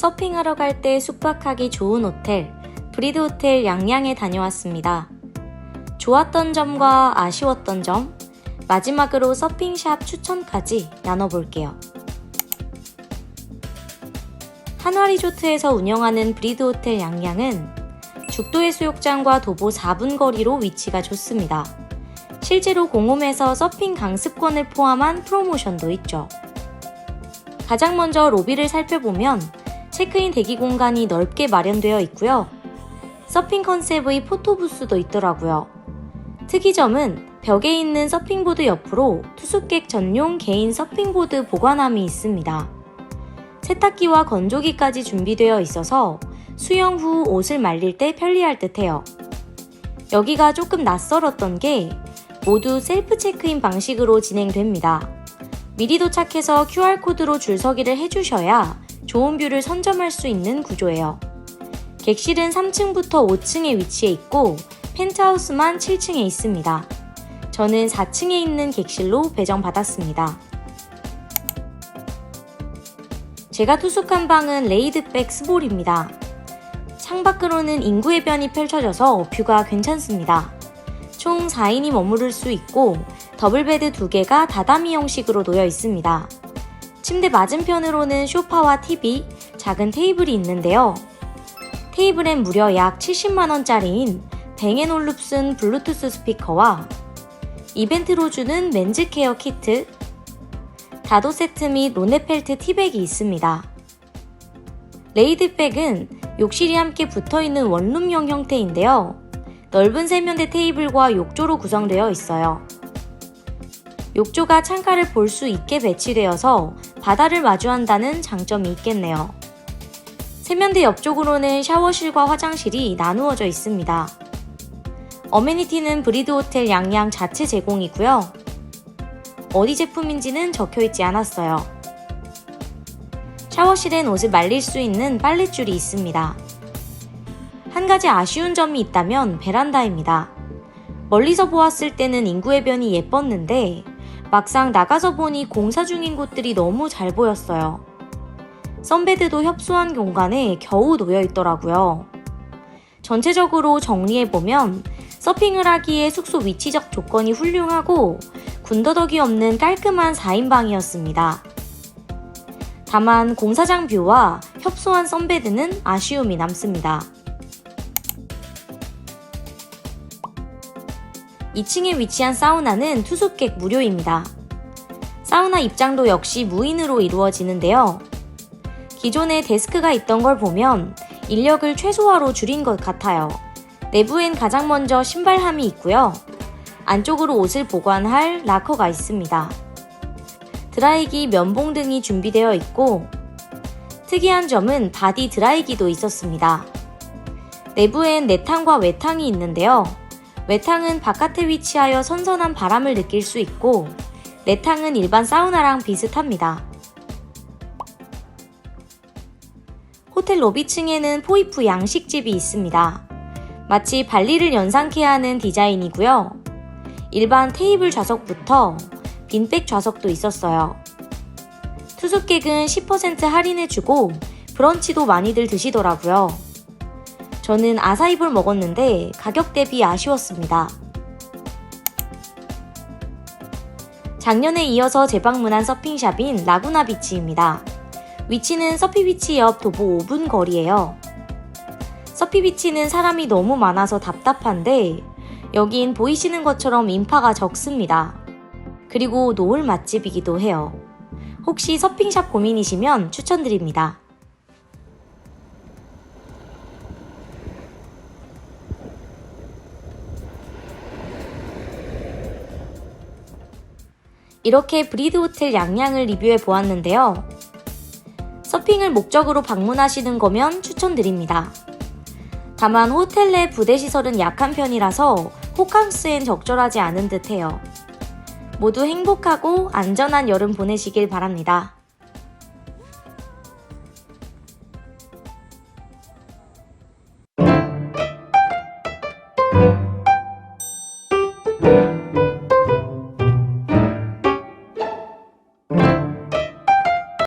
서핑하러 갈 때 숙박하기 좋은 호텔, 브리드 호텔 양양에 다녀왔습니다. 좋았던 점과 아쉬웠던 점, 마지막으로 서핑샵 추천까지 나눠볼게요. 한화리조트에서 운영하는 브리드 호텔 양양은 죽도해수욕장과 도보 4분 거리로 위치가 좋습니다. 실제로 공홈에서 서핑 강습권을 포함한 프로모션도 있죠. 가장 먼저 로비를 살펴보면 체크인 대기 공간이 넓게 마련되어 있고요. 서핑 컨셉의 포토부스도 있더라고요. 특이점은 벽에 있는 서핑보드 옆으로 투숙객 전용 개인 서핑보드 보관함이 있습니다. 세탁기와 건조기까지 준비되어 있어서 수영 후 옷을 말릴 때 편리할 듯해요. 여기가 조금 낯설었던 게 모두 셀프 체크인 방식으로 진행됩니다. 미리 도착해서 QR코드로 줄서기를 해주셔야 좋은 뷰를 선점할 수 있는 구조예요. 객실은 3층부터 5층에 위치해 있고 펜트하우스만 7층에 있습니다. 저는 4층에 있는 객실로 배정받았습니다. 제가 투숙한 방은 레이드백 스볼입니다. 창밖으로는 인구해변이 펼쳐져서 뷰가 괜찮습니다. 총 4인이 머무를 수 있고 더블베드 2개가 다다미 형식으로 놓여 있습니다. 침대 맞은편으로는 쇼파와 TV, 작은 테이블이 있는데요. 테이블엔 무려 약 70만원짜리인 뱅앤올룹슨 블루투스 스피커와 이벤트로 주는 맨즈 케어 키트, 다도 세트 및 로네펠트 티백이 있습니다. 레이드백은 욕실이 함께 붙어 있는 원룸형 형태인데요. 넓은 세면대 테이블과 욕조로 구성되어 있어요. 욕조가 창가를 볼 수 있게 배치되어서 바다를 마주한다는 장점이 있겠네요. 세면대 옆쪽으로는 샤워실과 화장실이 나누어져 있습니다. 어메니티는 브리드 호텔 양양 자체 제공이고요. 어디 제품인지는 적혀 있지 않았어요. 샤워실엔 옷을 말릴 수 있는 빨랫줄이 있습니다. 한 가지 아쉬운 점이 있다면 베란다입니다. 멀리서 보았을 때는 인구 해변이 예뻤는데 막상 나가서 보니 공사 중인 곳들이 너무 잘 보였어요. 선베드도 협소한 공간에 겨우 놓여 있더라고요. 전체적으로 정리해보면 서핑을 하기에 숙소 위치적 조건이 훌륭하고 군더더기 없는 깔끔한 4인방이었습니다. 다만 공사장 뷰와 협소한 선베드는 아쉬움이 남습니다. 2층에 위치한 사우나는 투숙객 무료입니다. 사우나 입장도 역시 무인으로 이루어지는데요. 기존에 데스크가 있던 걸 보면 인력을 최소화로 줄인 것 같아요. 내부엔 가장 먼저 신발함이 있고요. 안쪽으로 옷을 보관할 라커가 있습니다. 드라이기 면봉 등이 준비되어 있고 특이한 점은 바디 드라이기도 있었습니다. 내부엔 내탕과 외탕이 있는데요. 외탕은 바깥에 위치하여 선선한 바람을 느낄 수 있고 내탕은 일반 사우나랑 비슷합니다. 호텔 로비층에는 포이프 양식집이 있습니다. 마치 발리를 연상케 하는 디자인이고요. 일반 테이블 좌석부터 빈백 좌석도 있었어요. 투숙객은 10% 할인해주고 브런치도 많이들 드시더라고요. 저는 아사이볼 먹었는데 가격 대비 아쉬웠습니다. 작년에 이어서 재방문한 서핑샵인 라구나 비치입니다. 위치는 서피 비치 옆 도보 5분 거리예요. 서피 비치는 사람이 너무 많아서 답답한데 여긴 보이시는 것처럼 인파가 적습니다. 그리고 노을 맛집이기도 해요. 혹시 서핑샵 고민이시면 추천드립니다. 이렇게 브리드 호텔 양양을 리뷰해 보았는데요. 서핑을 목적으로 방문하시는 거면 추천드립니다. 다만 호텔 내 부대 시설은 약한 편이라서 호캉스엔 적절하지 않은 듯 해요. 모두 행복하고 안전한 여름 보내시길 바랍니다.